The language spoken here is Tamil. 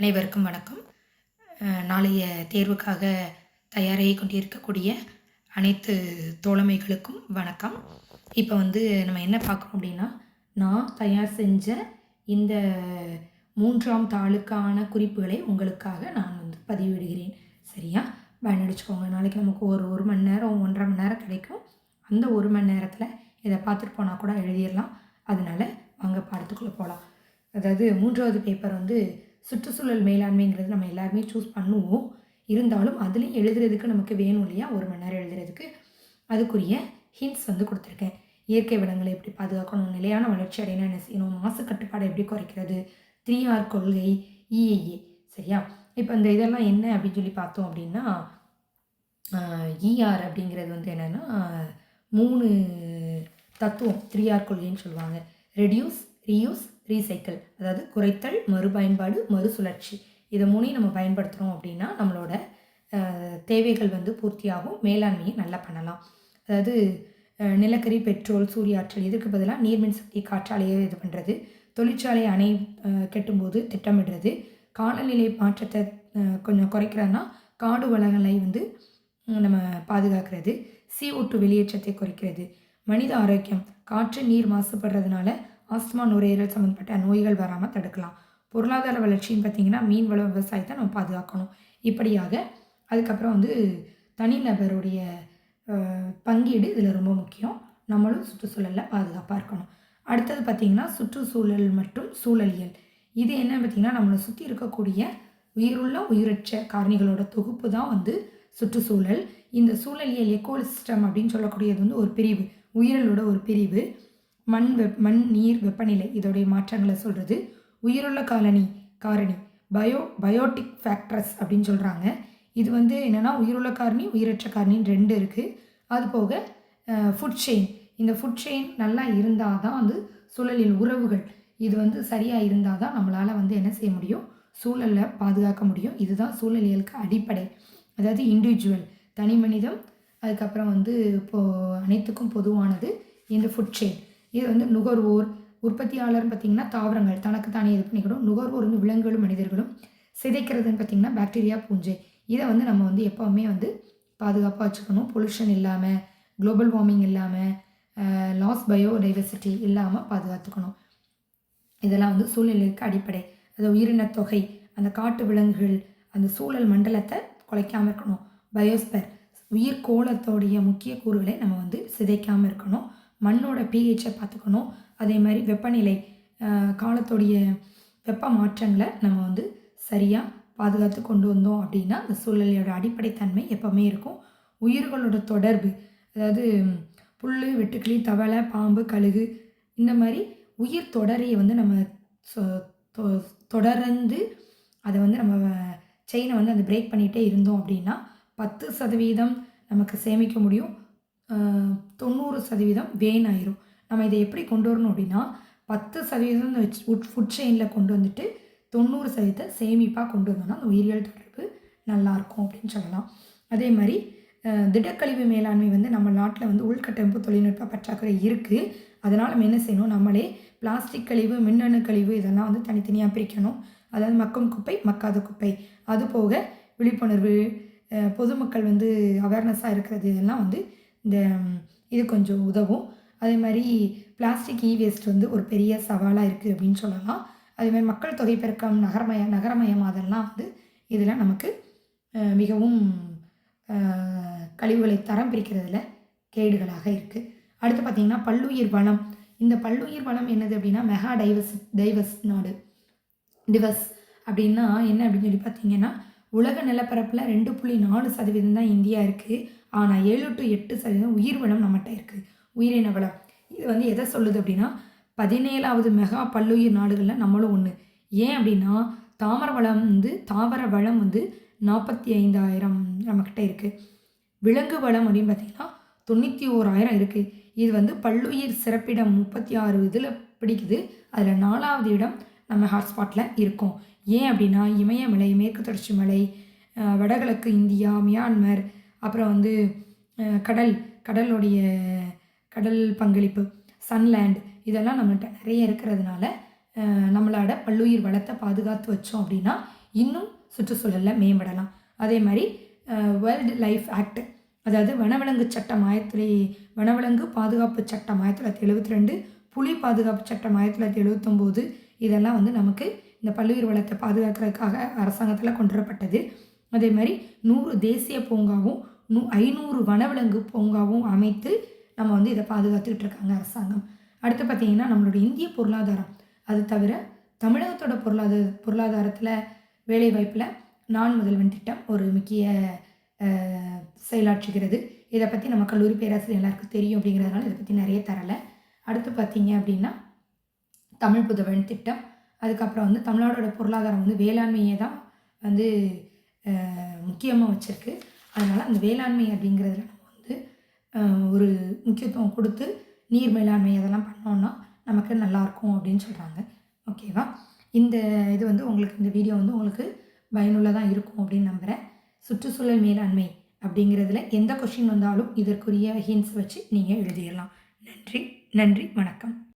அனைவருக்கும் வணக்கம். நாளைய தேர்வுக்காக தயாராகி கொண்டிருக்கக்கூடிய அனைத்து தோழமைகளுக்கும் வணக்கம். இப்போ வந்து நம்ம என்ன பார்க்குறோம் அப்படின்னா நான் தயார் செஞ்ச இந்த மூன்றாம் தாளுக்கான குறிப்புகளை உங்களுக்காக நான் வந்து பதிவிடுகிறேன். சரியா? பயனடிச்சுக்கோங்க நாளைக்கு நமக்கு ஒரு ஒரு மணி நேரம் ஒன்றரை மணி நேரம் கிடைக்கும். அந்த ஒரு மணி நேரத்தில் இதை பார்த்துட்டு போனால் கூட எழுதிடலாம். அதனால வாங்க பாடத்துக்குள்ளே போகலாம் அதாவது மூன்றாவது பேப்பர் வந்து சுற்றுச்சூழல் மேலாண்மைங்கிறது நம்ம எல்லாருமே சூஸ் பண்ணுவோம். இருந்தாலும் அதுலேயும் எழுதுறதுக்கு நமக்கு வேணும் இல்லையா? ஒரு மணி நேரம் எழுதுறதுக்கு. அதுக்குரிய ஹிண்ட்ஸ் வந்து கொடுத்துருக்கேன். இயற்கை வளங்களை எப்படி பாதுகாக்கணும்? நிலையான வளர்ச்சி அடையினா என்ன செய்யணும்? மாசு கட்டுப்பாடு எப்படி குறைக்கிறது? த்ரீ ஆர் கொள்கை இஏஏ சரியா? இப்போ இந்த இதெல்லாம் என்ன அப்படின்னு சொல்லி பார்த்தோம் அப்படின்னா இஆர் அப்படிங்கிறது வந்து என்னென்னா மூணு தத்துவம் த்ரீ ஆர் கொள்கைன்னு சொல்லுவாங்க. ரெடியூஸ் ரீயூஸ் ரீசைக்கிள் அதாவது குறைத்தல் மறுபயன்பாடு மறுசுழற்சி. இதை மூணையும் நம்ம பயன்படுத்துகிறோம் அப்படின்னா நம்மளோட தேவைகள் வந்து பூர்த்தியாகும் மேலாண்மையை நல்லா பண்ணலாம். அதாவது நிலக்கரி பெட்ரோல் சூரிய ஆற்றல் இதற்கு பதிலாக நீர்மின் சக்தி காற்றாலையை இது பண்ணுறது தொழிற்சாலை அணை கெட்டும்போது திட்டமிடுறது. காலநிலை மாற்றத்தை கொஞ்சம் குறைக்கிறதுனா காடு வளங்களை வந்து நம்ம பாதுகாக்கிறது. சி ஒட்டு வெளியேற்றத்தை குறைக்கிறது. மனித ஆரோக்கியம். காற்று நீர் மாசுபடுறதுனால ஆஸ்துமா நுரையீரல் சம்மந்தப்பட்ட நோய்கள் வராமல் தடுக்கலாம். பொருளாதார வளர்ச்சின்னு பார்த்தீங்கன்னா மீன் வள விவசாயத்தை நம்ம பாதுகாக்கணும். இப்படியாக அதுக்கப்புறம் வந்து தனிநபருடைய பங்கீடு இதில் ரொம்ப முக்கியம். நம்மளும் சுற்றுச்சூழலில் பாதுகாப்பாக இருக்கணும். அடுத்தது பார்த்திங்கன்னா சுற்றுச்சூழல் மற்றும் சூழலியல். இது என்ன பார்த்திங்கன்னா நம்மளை சுற்றி இருக்கக்கூடிய உயிருள்ள உயிரற்ற காரணிகளோட தொகுப்பு தான் வந்து சுற்றுச்சூழல். இந்த சூழலியல் எக்கோசிஸ்டம் அப்படின்னு சொல்லக்கூடியது வந்து ஒரு பிரிவு. உயிரலோட ஒரு பிரிவு. மண் வெப் மண் நீர் வெப்பநிலை இதோடைய மாற்றங்களை சொல்கிறது உயிருள்ள காலனி காரணி பயோ பயோட்டிக் ஃபேக்டர்ஸ் அப்படின்னு சொல்கிறாங்க இது வந்து என்னென்னா உயிருள்ள காரணி உயிரற்ற காரணின்னு ரெண்டு இருக்குது அது போக ஃபுட் செயின் இந்த ஃபுட் செயின் நல்லா இருந்தால் தான் வந்து சூழலில் உறவுகள். இது வந்து சரியாக இருந்தால் தான் நம்மளால் வந்து என்ன செய்ய முடியும்? சூழலை பாதுகாக்க முடியும். இதுதான் சூழலியலுக்கு அடிப்படை. அதாவது இண்டிவிஜுவல் தனி மனிதம் அதுக்கப்புறம் வந்து இப்போது அனைத்துக்கும் பொதுவானது இந்த ஃபுட் செயின் இது வந்து நுகர்வோர் உற்பத்தியாளர்னு பார்த்திங்கன்னா தாவரங்கள் தனக்கு தானே இது பண்ணிக்கணும். நுகர்வோர் வந்து விலங்குகளும் மனிதர்களும் சிதைக்கிறதுன்னு பார்த்திங்கன்னா பாக்டீரியா பூஞ்சை. இதை வந்து நம்ம வந்து எப்போவுமே வந்து பாதுகாப்பாக வச்சுக்கணும். பொல்யூஷன் இல்லாமல் குளோபல் வார்மிங் இல்லாமல் லாஸ் பயோடைவர்சிட்டி இல்லாமல் பாதுகாத்துக்கணும். இதெல்லாம் வந்து சூழ்நிலைக்கு அடிப்படை. அது உயிரின தொகை அந்த காட்டு விலங்குகள் அந்த சூழல் மண்டலத்தை குலைக்காமல் இருக்கணும். பயோஸ்பர் உயிர் கோலத்தோடைய முக்கிய கூறுகளை நம்ம வந்து சிதைக்காமல் இருக்கணும். மண்ணோட பிஹெச்சை பார்த்துக்கணும். அதே மாதிரி வெப்பநிலை காலத்துடைய வெப்ப மாற்றங்களை நம்ம வந்து சரியாக பாதுகாத்து கொண்டு வந்தோம் அப்படின்னா அந்த சூழ்நிலையோட அடிப்படை தன்மை எப்போவுமே இருக்கும். உயிர்களோட தொடர்பு அதாவது புல் வெட்டுக்கிளி தவளை பாம்பு கழுகு இந்த மாதிரி உயிர் தொடரையை வந்து நம்ம சொ- தொ- தொடர்ந்து அதை வந்து நம்ம செயினை வந்து அந்த பிரேக் பண்ணிகிட்டே இருந்தோம் அப்படின்னா பத்து சதவீதம் நமக்கு சேமிக்க முடியும். தொண்ணூறு சதவீதம் வேன் ஆயிரும். நம்ம இதை எப்படி கொண்டு வரணும் அப்படின்னா பத்து சதவீதம் இந்த ஃபுட் ஃபுட் செயினில் கொண்டு வந்துட்டு தொண்ணூறு சதவீதத்தை சேமிப்பாக கொண்டு வந்தோம்னா அந்த உயிரியல் தொடர்பு நல்லாயிருக்கும் அப்படின்னு சொல்லலாம். அதே மாதிரி திடக்கழிவு மேலாண்மை வந்து நம்ம நாட்டில் வந்து உள்கட்டமைப்பு தொழில்நுட்ப பற்றாக்குறை இருக்குது அதனால் நம்ம என்ன செய்யணும்? நம்மளே பிளாஸ்டிக் கழிவு மின்னணு கழிவு இதெல்லாம் வந்து தனித்தனியாக பிரிக்கணும். அதாவது மக்கும் குப்பை மக்காத குப்பை. அது போக விழிப்புணர்வு பொதுமக்கள் வந்து அவேர்னஸாக இருக்கிறது இதெல்லாம் வந்து இந்த இது கொஞ்சம் உதவும். அதே மாதிரி பிளாஸ்டிக் இ வேஸ்ட் வந்து ஒரு பெரிய சவாலாக இருக்குது அப்படின்னு சொல்லலாம். அதே மாதிரி மக்கள் தொகை பெருக்கம் நகரமய நகரமயமாதல்லாம் வந்து இதில் நமக்கு மிகவும் கழிவுகளை தரம் பிரிக்கிறதுல கேடுகளாக இருக்குது அடுத்து பார்த்திங்கன்னா பல்லுயிர் வளம் இந்த பல்லுயிர் வளம் என்னது அப்படின்னா மெகா டைவர்ஸ் டைவர்ஸ் நாடு. டிவர்ஸ் அப்படின்னா என்ன அப்படின்னு சொல்லி பார்த்தீங்கன்னா உலக நிலப்பரப்பில் ரெண்டு புள்ளி நாலு சதவீதம் தான் இந்தியா இருக்குது ஆனால் ஏழு டு எட்டு சதவீதம் உயிர் வளம் நம்மகிட்ட இருக்குது உயிரின வளம். இது வந்து எதை சொல்லுது அப்படின்னா பதினேழாவது மெகா பல்லுயிர் நாடுகளில் நம்மளும் ஒன்று ஏன் அப்படின்னா தாமர வளம் வந்து தாவர வளம் வந்து நாற்பத்தி ஐந்தாயிரம் நம்மக்கிட்ட இருக்குது விலங்கு வளம் அப்படின்னு பார்த்தீங்கன்னா தொண்ணூற்றி ஓராயிரம் இருக்குது இது வந்து பல்லுயிர் சிறப்பிடம் முப்பத்தி ஆறு இதில் பிடிக்குது. அதில் நாலாவது இடம் நம்ம ஹாட்ஸ்பாட்டில் இருக்கும். ஏன் அப்படின்னா இமயமலை மேற்கு தொடர்ச்சி மலை வடகிழக்கு இந்தியா மியான்மர் அப்புறம் வந்து கடல் கடலுடைய கடல் பங்களிப்பு சன்லேண்ட் இதெல்லாம் நம்மள்கிட்ட நிறைய இருக்கிறதுனால நம்மளோட பல்லுயிர் வளத்தை பாதுகாத்து வச்சோம் அப்படின்னா இன்னும் சுற்றுச்சூழலில் மேம்படலாம். அதே மாதிரி வேர்ல்டு லைஃப் ஆக்ட் அதாவது வனவிலங்கு சட்டம் ஆயிரத்தி வனவிலங்கு பாதுகாப்பு சட்டம் ஆயிரத்தி தொள்ளாயிரத்தி எழுபத்தி ரெண்டு புலி பாதுகாப்பு சட்டம் ஆயிரத்தி தொள்ளாயிரத்தி எழுபத்தொம்போது இதெல்லாம் வந்து நமக்கு இந்த பல்லுயிர் வளத்தை பாதுகாக்கிறதுக்காக அரசாங்கத்தில் கொண்டு வரப்பட்டது அதே மாதிரி நூறு தேசிய பூங்காவும் நூ ஐநூறு வனவிலங்கு பூங்காவும் அமைத்து நம்ம வந்து இதை பாதுகாத்துக்கிட்டு இருக்காங்க அரசாங்கம். அடுத்து பார்த்திங்கன்னா நம்மளோட இந்திய பொருளாதாரம். அது தவிர தமிழகத்தோட பொருளாதார பொருளாதாரத்தில் வேலைவாய்ப்பில் நான் முதல்வன் திட்டம் ஒரு முக்கிய செயலாற்றுகிறது. இதை பற்றி நம்ம கல்லூரி பேராசிரியர் எல்லாருக்கும் தெரியும் அப்படிங்கிறதுனால இதை பற்றி நிறைய தரலை. அடுத்து பார்த்திங்க அப்படின்னா தமிழ் புதவன் திட்டம். அதுக்கப்புறம் வந்து தமிழ்நாடோட பொருளாதாரம் வந்து வேளாண்மையை தான் வந்து முக்கியமாக வச்சுருக்கு. அதனால் அந்த வேளாண்மை அப்படிங்கிறதுல நம்ம வந்து ஒரு முக்கியத்துவம் கொடுத்து நீர் மேலாண்மை அதெல்லாம் பண்ணோன்னா நமக்கு நல்லாயிருக்கும் அப்படின்னு சொல்கிறாங்க ஓகேவா? இந்த இது வந்து உங்களுக்கு இந்த வீடியோ வந்து உங்களுக்கு பயனுள்ளதாக இருக்கும் அப்படின்னு நம்புகிறேன் சுற்றுச்சூழல் மேலாண்மை அப்படிங்கிறதுல எந்த கொஷின் வந்தாலும் இதற்குரிய ஹின்ஸ் வச்சு நீங்கள் எழுதிடலாம். நன்றி நன்றி வணக்கம்.